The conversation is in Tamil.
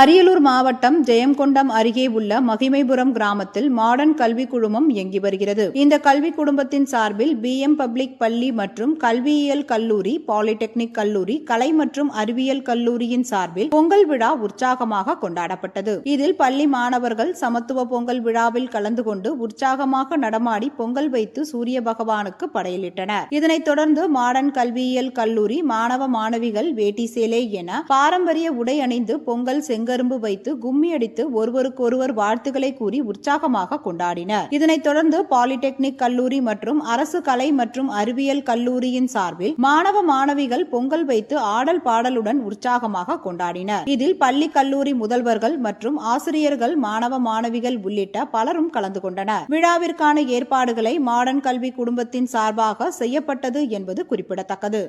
அரியலூர் மாவட்டம் ஜெயங்கொண்டம் அருகே உள்ள மகிமைபுரம் கிராமத்தில் மாடர்ன் கல்வி குழுமம் இயங்கி வருகிறது. இந்த கல்வி குடும்பத்தின் சார்பில் பிஎம் பப்ளிக் பள்ளி மற்றும் கல்வியியல் கல்லூரி பாலிடெக்னிக் கல்லூரி கலை மற்றும் அறிவியல் கல்லூரியின் சார்பில் பொங்கல் விழா உற்சாகமாக கொண்டாடப்பட்டது. இதில் பள்ளி மாணவர்கள் சமத்துவ பொங்கல் விழாவில் கலந்து கொண்டு உற்சாகமாக நடமாடி பொங்கல் வைத்து சூரிய பகவானுக்கு படையலிட்டனர். இதனைத் தொடர்ந்து மாடர்ன் கல்வியியல் கல்லூரி மாணவ மாணவிகள் வேட்டி சேலை என பாரம்பரிய உடை அணிந்து பொங்கல் செங்கரும்பு வைத்து கும்மி அடித்து ஒருவருக்கொருவர் வாழ்த்துக்களை கூறி உற்சாகமாக கொண்டாடினர். இதனைத் தொடர்ந்து பாலிடெக்னிக் கல்லூரி மற்றும் அரசு கலை மற்றும் அறிவியல் கல்லூரியின் சார்பில் மாணவ மாணவிகள் பொங்கல் வைத்து ஆடல் பாடலுடன் உற்சாகமாக கொண்டாடினர். இதில் பள்ளி கல்லூரி முதல்வர்கள் மற்றும் ஆசிரியர்கள் மாணவ மாணவிகள் உள்ளிட்ட பலரும் கலந்து கொண்டனர். விழாவிற்கான ஏற்பாடுகளை மாடர்ன் கல்வி குடும்பத்தின் சார்பாக செய்யப்பட்டது என்பது குறிப்பிடத்தக்கது.